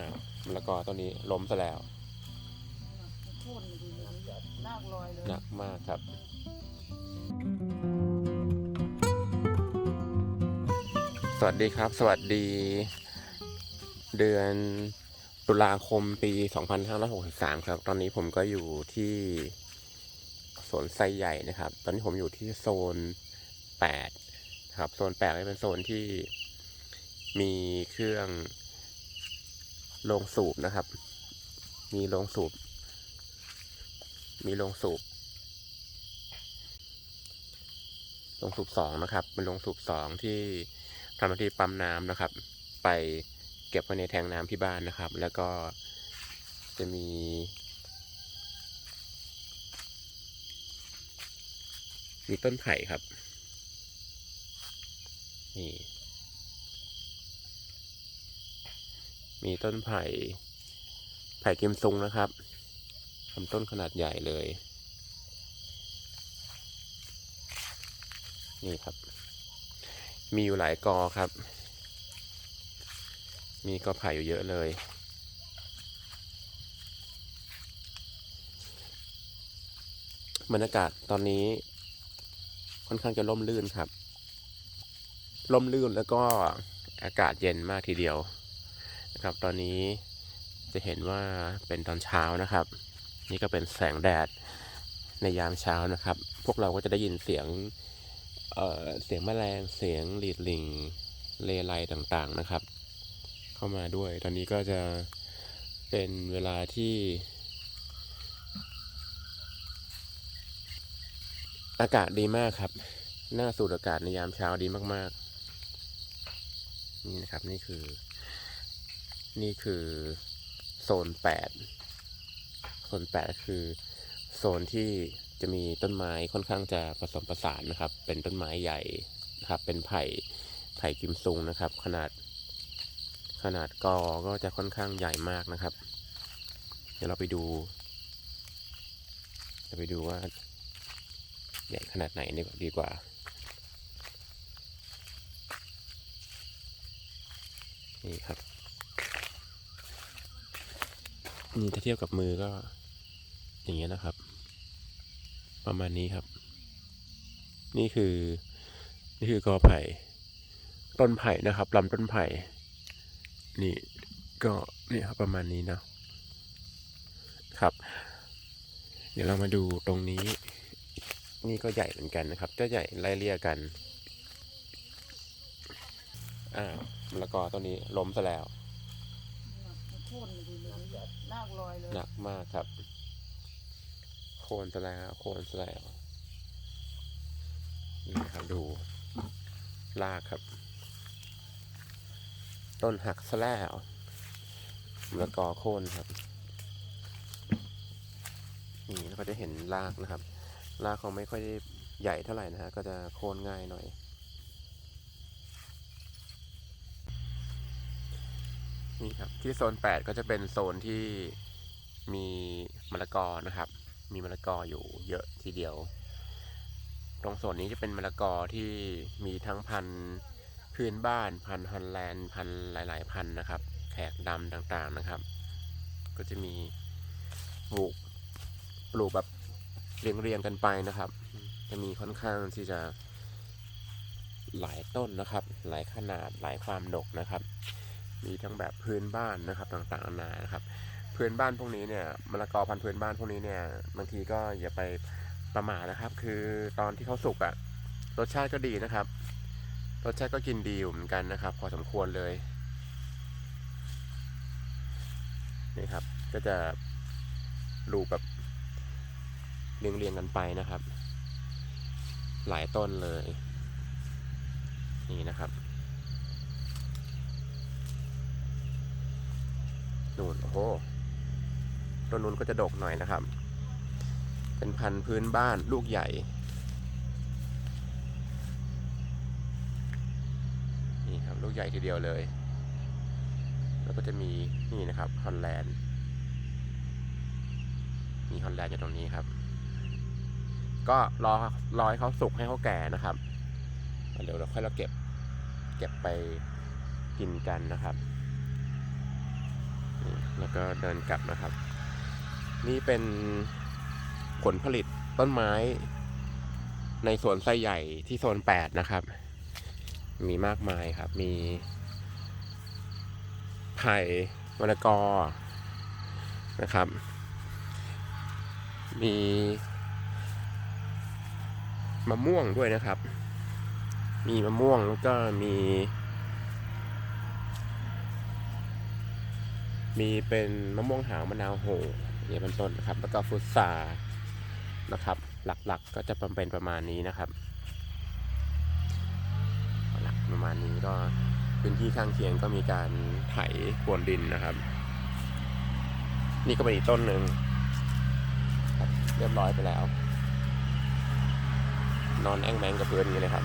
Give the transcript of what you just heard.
อ้าวมะละกอต้นนี้ล้มซะแล้วโค่นดูเลยลากลอยเลย หนักมากครับ สวัสดีครับ สวัสดี เดือนตุลาคมปี 2563 ครับ ตอนนี้ผมก็อยู่ที่สวนไซใหญ่นะครับ ตอนนี้ผมอยู่ที่โซน 8 ครับ โซน8ก็เป็นโซนที่มีเครื่อง โรงสูบนะครับ มีโรงสูบ มีโรงสูบโรงสูบสองนะครับ เป็นโรงสูบสองที่ทำหน้าที่ปั๊มน้ำนะครับ ไปเก็บไว้ในแทงน้ำที่บ้านนะครับ แล้วก็จะมี มีต้นไผ่ครับ นี่ มีต้นไผ่ ไผ่เกมซุงนะครับลำต้นขนาดใหญ่เลย นี่ครับ มีอยู่หลายกอครับ มีกอไผ่อยู่เยอะเลย บรรยากาศตอนนี้ค่อนข้างจะร่มรื่นครับ ร่มรื่นแล้วก็อากาศเย็นมากทีเดียว นะครับ ตอนนี้จะเห็นว่าเป็นตอนเช้านะครับ นี่ก็เป็นแสงแดดในยามเช้านะครับ พวกเราก็จะได้ยินเสียงเเสียงแมลงเสียงหลีดลิงเลไลต่างๆนะครับ เข้ามาด้วย ตอนนี้ก็จะเป็นเวลาที่ อากาศดีมากครับน่าสูดอากาศในยามเช้าดีมากๆ นี่นะครับนี่คือ นี่คือโซนแปดโซนแปดคือโซนที่จะมีต้นไม้ค่อนข้างจะผสมผสานนะครับ เป็นต้นไม้ใหญ่นะครับ เป็นไผ่ไผ่กิมซุงนะครับ ขนาด ขนาดกอก็จะค่อนข้างใหญ่มากนะครับ เดี๋ยวเราไปดูเราไปดูว่าใหญ่ขนาดไหนดีกว่านี่ครับ นี่ถ้าเทียบกับมือก็ อย่างเงี้ยนะครับ ประมาณนี้ครับ นี่คือ นี่คือกอไผ่ ต้นไผ่นะครับลำต้นไผ่ นี่ก็นี่ครับประมาณนี้นะครับ เดี๋ยวเรามาดูตรงนี้ นี่ก็ใหญ่เหมือนกันนะครับก็ใหญ่ไล่เลี่ยกันอ้าวมะละกอต้นนี้ล้มซะแล้ว นดูเลยลากลอยเลยหนักมากครับ โคนซะแล้วโคนซะแล้วนี่ครับดูลากครับ ต้นหักซะแล้วแล้วกอโคนครับ นี่แล้วก็จะเห็นรากนะครับ รากเขาไม่ค่อยได้ใหญ่เท่าไหร่นะฮะก็จะโคนง่ายหน่อย นี่ครับที่โซน 8 ก็จะเป็นโซนที่มีมะละกอนะครับ มีมะละกออยู่เยอะทีเดียว ตรงโซนนี้จะเป็นมะละกอที่มีทั้งพันธุ์พื้นบ้านพันธุ์ฮอลแลนด์พันธุ์หลาย ๆ พันธุ์นะครับ แขกดำต่างๆนะครับ ก็จะมีปลูกปลูกแบบเรียงๆกันไปนะครับ จะมีค่อนข้างที่จะหลายต้นนะครับ หลายขนาดหลายความดกนะครับ มีทั้งแบบพื้นบ้านนะครับต่างๆนานานะครับพื้นบ้านพวกนี้เนี่ยมะละกอพันธุ์พื้นบ้านพวกนี้เนี่ยบางทีก็อย่าไปประมาทนะครับ คือตอนที่เขาสุกอะรสชาติก็ดีนะครับ รสชาติก็กินดีอยู่เหมือนกันนะครับ พอสมควรเลยนี่ครับ ก็จะลูกแบบเรียงๆกันไปนะครับ หลายต้นเลย นี่นะครับ นู่นโอ้โหต้นนู้นก็จะดกหน่อยนะครับ เป็นพันธุ์พื้นบ้านลูกใหญ่ นี่ครับลูกใหญ่ทีเดียวเลย แล้วก็จะมีนี่นะครับฮอลแลนด์ มีฮอลแลนด์อยู่ตรงนี้ครับ ก็รอรอให้เขาสุกให้เขาแก่นะครับ เดี๋ยวเราค่อยเราเก็บ เก็บไปกินกันนะครับ แล้วก็เดินกลับนะครับ นี่เป็นผลผลิตต้นไม้ ในสวนไซใหญ่ที่โซน8นะครับ มีมากมายครับ มีไผ่มะละกอนะครับ มีมะม่วงด้วยนะครับ มีมะม่วงแล้วก็มี มีเป็นมะม่วงหาวมะนาวโหอย่างเป็นต้นนะครับ แล้วก็ฟุตซานะครับ หลักๆก็จะเป็นประมาณนี้นะครับ หลักประมาณนี้ก็พื้นที่ข้างเคียงก็มีการไถพรวนดินนะครับ นี่ก็เป็นอีกต้นหนึ่งรเรียบร้อยไปแล้ว นอนแอ่งแมงกับพื้นอย่างนี้เลยครับ